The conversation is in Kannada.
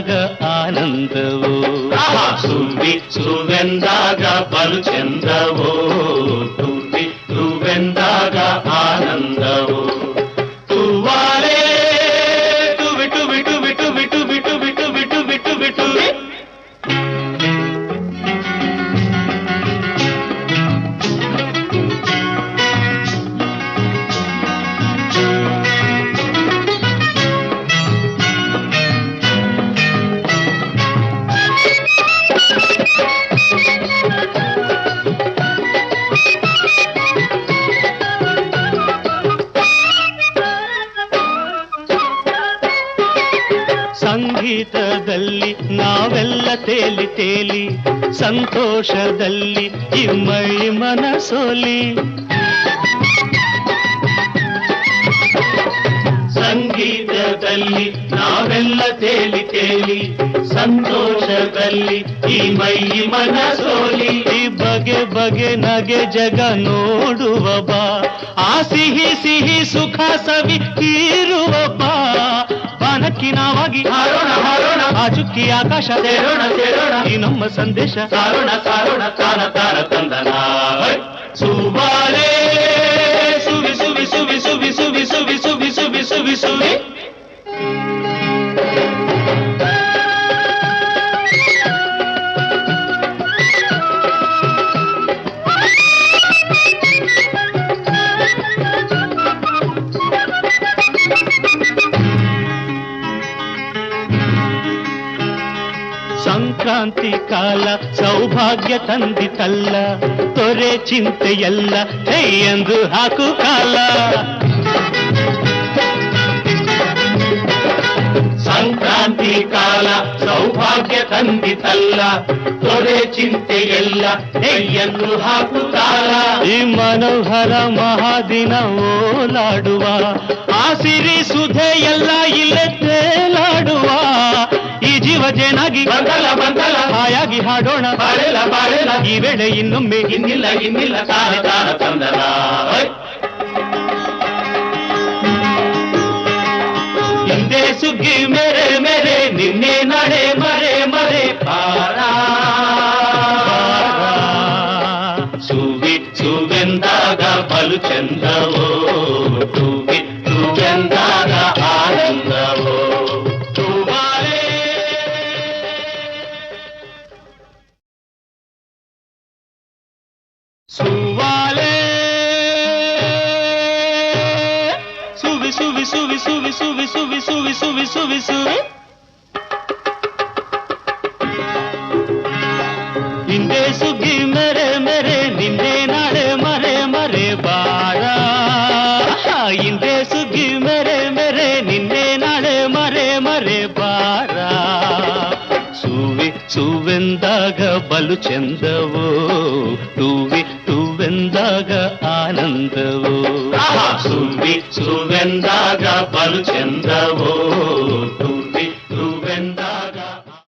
ಟೂವೆಂದಾಗ ಆನಂದವೋ ಸುವಿ ಸುವೆಂದಾಗ ಬಲು ಚಂದವೋ ಸಂಗೀತದಲ್ಲಿ ನಾವೆಲ್ಲ ತೇಲಿ ತೇಲಿ, ಸಂತೋಷದಲ್ಲಿ ಇಮ್ಮೈ ಮನಸೋಲಿ. ಸಂಗೀತದಲ್ಲಿ ನಾವೆಲ್ಲ ತೇಲಿ ತೇಲಿ, ಸಂತೋಷದಲ್ಲಿ ಈ ಮೈ ಮನಸೋಲಿ ಬಗೆ ಬಗೆ ನಗೆ ಜಗ ನೋಡುವ ಬಾ, ಆ ಸಿಹಿ ಸಿಹಿ ಸುಖ ಸವಿ ಬಾ. ಬಾನಕ್ಕಿನವಾಗಿ ಹಾರೋಣ ಹಾರೋಣ ಆ ಚುಕ್ಕಿ ಆಕಾಶ ಸೇರೋಣ ಸೇರೋಣ ಈ ನಮ್ಮ ಸಂದೇಶ ಸಾರೋಣ ಸಾರೋಣ ತಾನ ತಾನ ತಂದನ ಸುಬಾಲೆ ಸುವಿ ಸುವಿ ಸುವಿ ಸುವಿ ಸುವಿ ಸುವಿ ಸುವಿ ಸುವಿ ಸುವಿ ಸುವಿ ಸಂಕ್ರಾಂತಿ ಕಾಲ ಸೌಭಾಗ್ಯ ತಂದಿತಲ್ಲ ತೊರೆ ಚಿಂತೆಯಲ್ಲ ಎಂದು ಹಾಕು ಕಾಲ. ಸಂಕ್ರಾಂತಿ ಕಾಲ ಸೌಭಾಗ್ಯ ತಂದಿತಲ್ಲ. ತೊರೆ ಚಿಂತೆಯೆಲ್ಲ ಹೆಯ್ಯನ್ನು ಹಾಕುತ್ತಾರ. ಕಾಲ ಈ ಮನೋಹರ ಮಹಾದಿನ ಓಲಾಡುವ. ಆ ಸಿರಿ ಸುಧೆ ಎಲ್ಲ ಇಲ್ಲೇ ತೇಲಾಡುವ. ಈ ಜೀವ ಜೇನಾಗಿ ಬಂದಲ ಬಂದಲ ಹಾಯಾಗಿ ಹಾಡೋಣ. ಬಾಳೆಲ ಬಾಳೆಲ ಈ ವೇಳೆ ಇನ್ನೊಮ್ಮೆ ಇನ್ನಿಲ್ಲ ಇನ್ನಿಲ್ಲ ತಾನೆ ತಾನ ತಂದಲ ಸುಗ್ಗಿ ಮೇರೆ ಮೇರೆ ನಿನ್ನೆ ನಡೆ ಮರೆ ಮರೆ ಪಾರ ಸುವಿ ಸುವೆಂದಾಗ ಬಲು ಚಂದವೋ ಸುವಿ ಸುವಿ ಸುವಿ ಸುವಿ ಸುವಿ ಸುವಿ ಸುವಿ ಸುವಿ ಸುವಿ ಸುವಿ ಹಿಂದೆ ಸುಗ್ಗಿ ಮೆರೆ ಮೆರೆ ನಿನ್ನೆ ನಾಳೆ ಮರೆ ಮರೆ ಬಾರ ಹಿಂದೆ ಸುಗ್ಗಿ ಮೆರೆ ಮೆರೆ ನಿನ್ನೆ ನಾಳೆ ಮರೆ ಮರೆ ಬಾರ ಸುವಿ ಸುವೆಂದಾಗ ಬಲು ಚಂದವೋ ಟೂವಿ సుంబి సువెందాగా పలు చెందవో